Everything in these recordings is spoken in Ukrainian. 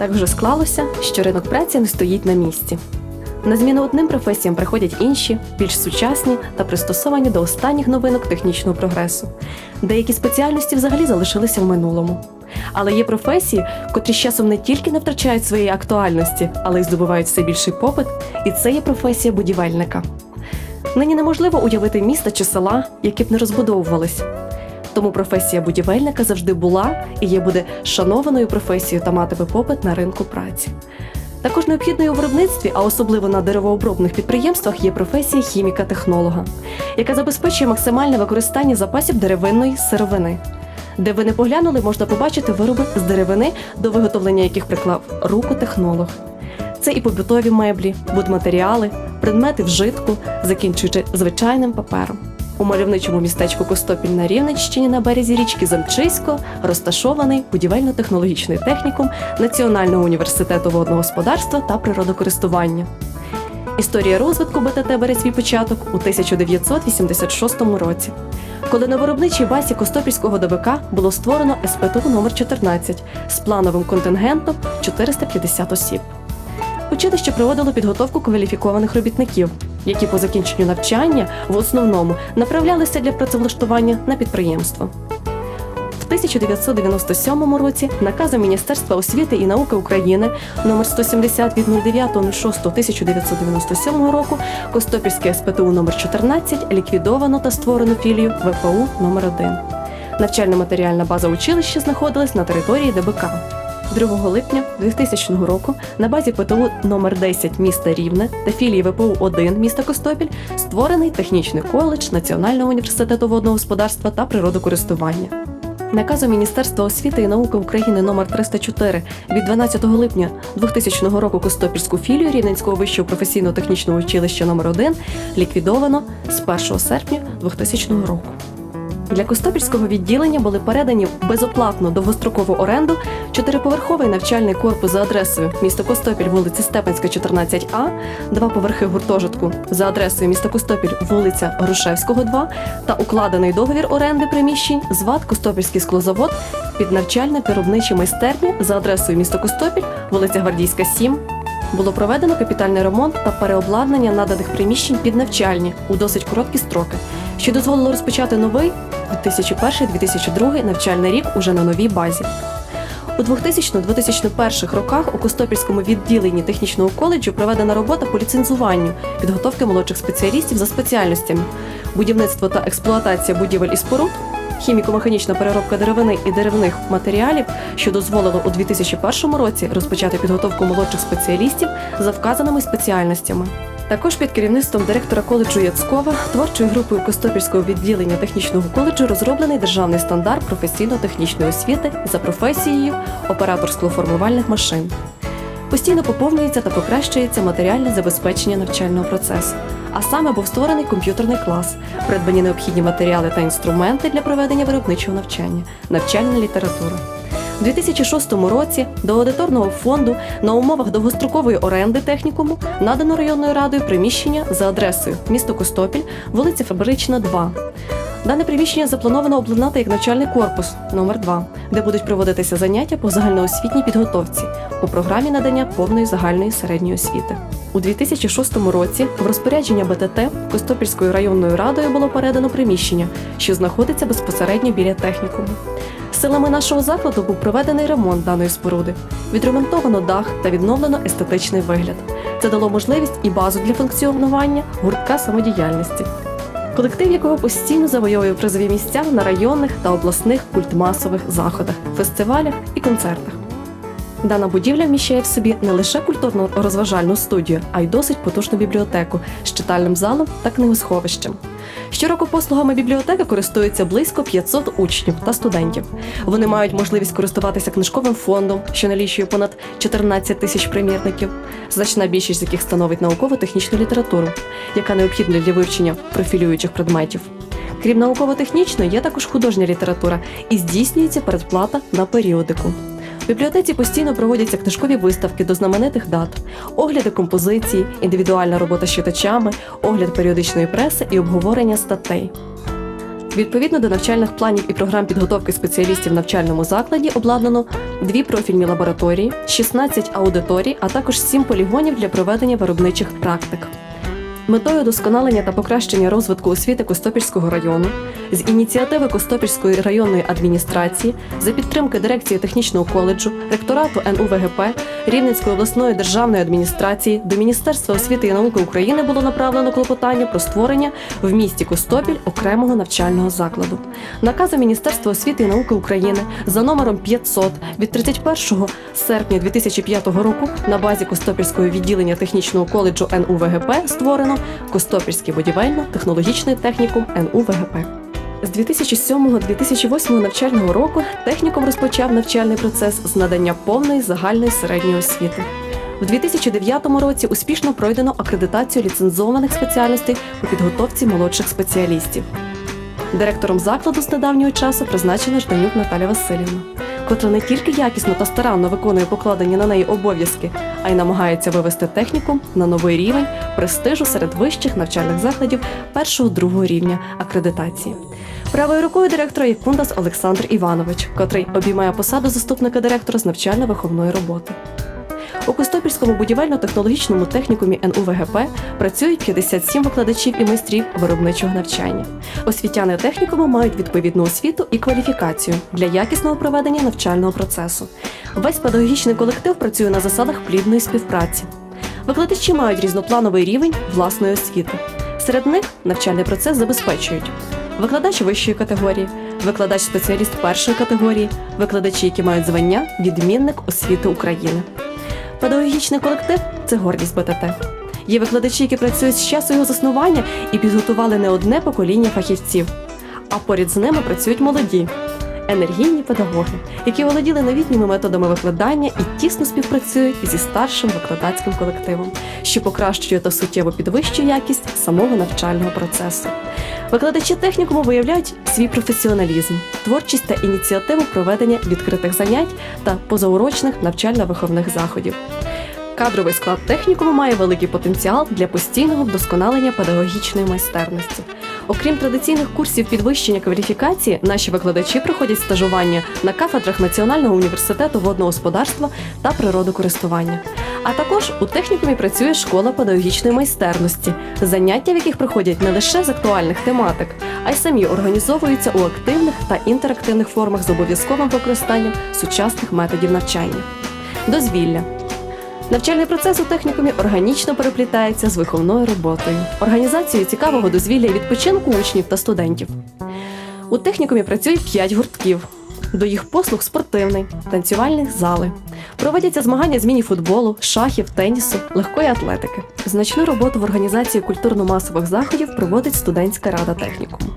Так вже склалося, що ринок праці не стоїть на місці. На зміну одним професіям приходять інші, більш сучасні та пристосовані до останніх новинок технічного прогресу. Деякі спеціальності взагалі залишилися в минулому. Але є професії, котрі з часом не тільки не втрачають своєї актуальності, але й здобувають все більший попит, і це є професія будівельника. Нині неможливо уявити міста чи села, які б не розбудовувались. Тому професія будівельника завжди була і є буде шанованою професією та матиме попит на ринку праці. Також необхідною у виробництві, а особливо на деревообробних підприємствах, є професія хіміка-технолога, яка забезпечує максимальне використання запасів деревинної сировини. Де ви не поглянули, можна побачити вироби з деревини, до виготовлення яких приклав руку технолог. Це і побутові меблі, будматеріали, предмети вжитку, закінчуючи звичайним папером. У мальовничому містечку Костопіль на Рівненщині на березі річки Замчисько розташований будівельно-технологічний технікум Національного університету водного господарства та природокористування. Історія розвитку БТТ бере свій початок у 1986 році, коли на виробничій базі Костопільського ДБК було створено СПТУ номер 14 з плановим контингентом 450 осіб. Училище проводило підготовку кваліфікованих робітників, які по закінченню навчання в основному направлялися для працевлаштування на підприємство. В 1997 році наказом Міністерства освіти і науки України номер 170 від 09.06.1997 року Костопільське СПТУ номер 14 ліквідовано та створено філію ВПУ номер 1 Навчально-матеріальна база училища знаходилась на території ДБК. 2 липня 2000 року на базі ПТУ номер 10 міста Рівне та філії ВПУ 1 міста Костопіль створений технічний коледж Національного університету водного господарства та природокористування. Наказом Міністерства освіти і науки України номер 304 від 12 липня 2000 року Костопільську філію Рівненського вищого професійно-технічного училища номер 1 ліквідовано з 1 серпня 2000 року. Для Костопільського відділення були передані в безоплатну довгострокову оренду чотириповерховий навчальний корпус за адресою місто Костопіль, вулиця Степанська, 14А, два поверхи гуртожитку за адресою міста Костопіль, вулиця Грушевського, 2 та укладений договір оренди приміщень з ВАД Костопільський склозавод під навчально-виробничі майстерні за адресою місто Костопіль, вулиця Гвардійська, 7. Було проведено капітальний ремонт та переобладнання наданих приміщень під навчальні у досить короткі строки, що дозволило розпочати новий 2001-2002 навчальний рік уже на новій базі. У 2000-2001 роках у Костопільському відділенні технічного коледжу проведена робота по ліцензуванню підготовки молодших спеціалістів за спеціальностями будівництво та експлуатація будівель і споруд, хіміко-механічна переробка деревини і деревних матеріалів, що дозволило у 2001 році розпочати підготовку молодших спеціалістів за вказаними спеціальностями. Також під керівництвом директора коледжу Яцкова творчою групою Костопільського відділення технічного коледжу розроблений державний стандарт професійно-технічної освіти за професією оператор склоформувальних машин. Постійно поповнюється та покращується матеріальне забезпечення навчального процесу. А саме був створений комп'ютерний клас, придбані необхідні матеріали та інструменти для проведення виробничого навчання, навчальна література. У 2006 році до аудиторного фонду на умовах довгострокової оренди технікуму надано районною радою приміщення за адресою місто Костопіль, вулиця Фабрична, 2. Дане приміщення заплановано обладнати як навчальний корпус номер 2 де будуть проводитися заняття по загальноосвітній підготовці по програмі надання повної загальної середньої освіти. У 2006 році в розпорядження БТТ Костопільською районною радою було передано приміщення, що знаходиться безпосередньо біля технікуму. Силами нашого закладу був проведений ремонт даної споруди, відремонтовано дах та відновлено естетичний вигляд. Це дало можливість і базу для функціонування гуртка самодіяльності, колектив якого постійно завойовує призові місця на районних та обласних культмасових заходах, фестивалях і концертах. Дана будівля вміщає в собі не лише культурно-розважальну студію, а й досить потужну бібліотеку з читальним залом та книгосховищем. Щороку послугами бібліотеки користуються близько 500 учнів та студентів. Вони мають можливість користуватися книжковим фондом, що налічує понад 14 тисяч примірників, значна більшість з яких становить науково-технічну літературу, яка необхідна для вивчення профілюючих предметів. Крім науково-технічної, є також художня література і здійснюється передплата на періодику. В бібліотеці постійно проводяться книжкові виставки до знаменитих дат, огляди композиції, індивідуальна робота з читачами, огляд періодичної преси і обговорення статей. Відповідно до навчальних планів і програм підготовки спеціалістів в навчальному закладі обладнано дві профільні лабораторії, 16 аудиторій, а також 7 полігонів для проведення виробничих практик. Метою удосконалення та покращення розвитку освіти Костопільського району з ініціативи Костопільської районної адміністрації за підтримки дирекції технічного коледжу, ректорату НУВГП, Рівненської обласної державної адміністрації до Міністерства освіти і науки України було направлено клопотання про створення в місті Костопіль окремого навчального закладу. Наказом Міністерства освіти і науки України за номером 500 від 31 серпня 2005 року на базі Костопільського відділення технічного коледжу НУВГП створено Костопільський будівельно-технологічний технікум НУВГП. З 2007-2008 навчального року технікум розпочав навчальний процес з надання повної загальної середньої освіти. У 2009 році успішно пройдено акредитацію ліцензованих спеціальностей у підготовці молодших спеціалістів. Директором закладу з недавнього часу призначена Жданюк Наталя Васильівна, котра не тільки якісно та старанно виконує покладені на неї обов'язки, а й намагається вивести технікум на новий рівень престижу серед вищих навчальних закладів першого-другого рівня акредитації. Правою рукою директора є Кундас Олександр Іванович, котрий обіймає посаду заступника директора з навчально-виховної роботи. У Костопільському будівельно-технологічному технікумі НУВГП працюють 57 викладачів і майстрів виробничого навчання. Освітяни технікуму мають відповідну освіту і кваліфікацію для якісного проведення навчального процесу. Весь педагогічний колектив працює на засадах плідної співпраці. Викладачі мають різноплановий рівень власної освіти. Серед них навчальний процес забезпечують викладач вищої категорії, викладач-спеціаліст першої категорії, викладачі, які мають звання відмінник освіти України. Педагогічний колектив це гордість БТТ. Є викладачі, які працюють з часу його заснування і підготували не одне покоління фахівців. А поряд з ними працюють молоді, енергійні педагоги, які володіли новітніми методами викладання і тісно співпрацюють зі старшим викладацьким колективом, що покращує та суттєво підвищує якість самого навчального процесу. Викладачі технікуму виявляють свій професіоналізм, творчість та ініціативу проведення відкритих занять та позаурочних навчально-виховних заходів. Кадровий склад технікуму має великий потенціал для постійного вдосконалення педагогічної майстерності. Окрім традиційних курсів підвищення кваліфікації, наші викладачі проходять стажування на кафедрах Національного університету водного господарства та природокористування. А також у технікумі працює школа педагогічної майстерності, заняття в яких проходять не лише з актуальних тематик, а й самі організовуються у активних та інтерактивних формах з обов'язковим використанням сучасних методів навчання. Дозвілля. Навчальний процес у технікумі органічно переплітається з виховною роботою, організацією цікавого дозвілля і відпочинку учнів та студентів. У технікумі працює 5 гуртків. До їх послуг спортивний, танцювальні зали. Проводяться змагання з міні-футболу, шахів, тенісу, легкої атлетики. Значну роботу в організації культурно-масових заходів проводить студентська рада технікуму.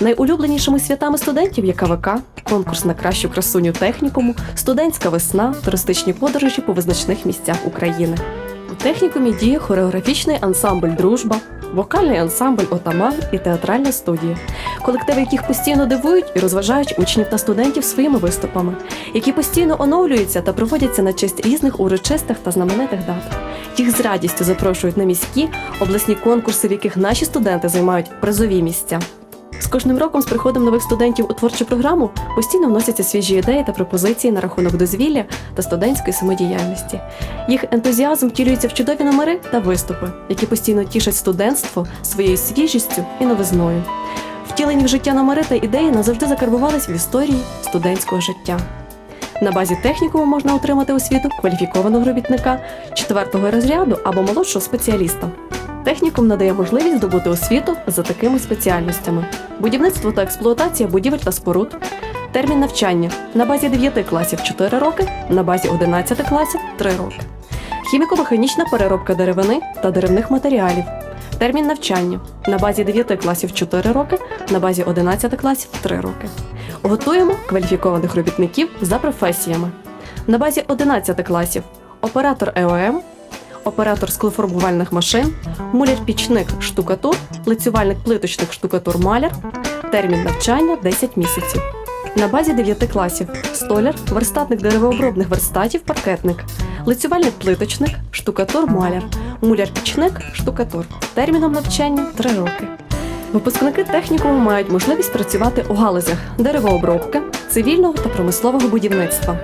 Найулюбленішими святами студентів є КВК, конкурс на кращу красуню технікуму, студентська весна, туристичні подорожі по визначних місцях України. У технікумі діє хореографічний ансамбль Дружба, вокальний ансамбль Отаман і театральна студія, колективи, яких постійно дивують і розважають учнів та студентів своїми виступами, які постійно оновлюються та проводяться на честь різних урочистих та знаменитих дат. Їх з радістю запрошують на міські обласні конкурси, в яких наші студенти займають призові місця. Кожним роком з приходом нових студентів у творчу програму постійно вносяться свіжі ідеї та пропозиції на рахунок дозвілля та студентської самодіяльності. Їх ентузіазм втілюється в чудові номери та виступи, які постійно тішать студентство своєю свіжістю і новизною. Втілені в життя номери та ідеї назавжди закарбувались в історії студентського життя. На базі технікуму можна отримати освіту кваліфікованого робітника четвертого розряду або молодшого спеціаліста. Технікум надає можливість здобути освіту за такими спеціальностями: будівництво та експлуатація будівель та споруд, термін навчання на базі 9 класів 4 роки, на базі 11 класів 3 роки, хіміко-механічна переробка деревини та деревних матеріалів. Термін навчання на базі 9 класів 4 роки, на базі 11 класів 3 роки. Готуємо кваліфікованих робітників за професіями. На базі 11 класів оператор ЕОМ, оператор склоформувальних машин, муляр-пічник штукатур, лицювальник плиточник штукатур маляр, термін навчання 10 місяців. На базі 9 класів столяр, верстатник деревообробних верстатів, паркетник, лицювальник плиточник, штукатур маляр, муляр-пічник, штукатур. Терміном навчання 3 роки. Випускники технікуму мають можливість працювати у галузях деревообробки, цивільного та промислового будівництва.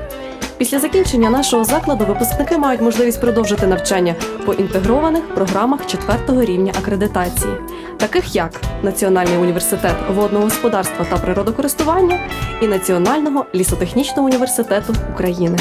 Після закінчення нашого закладу випускники мають можливість продовжити навчання по інтегрованих програмах четвертого рівня акредитації, таких як Національний університет водного господарства та природокористування і Національного лісотехнічного університету України.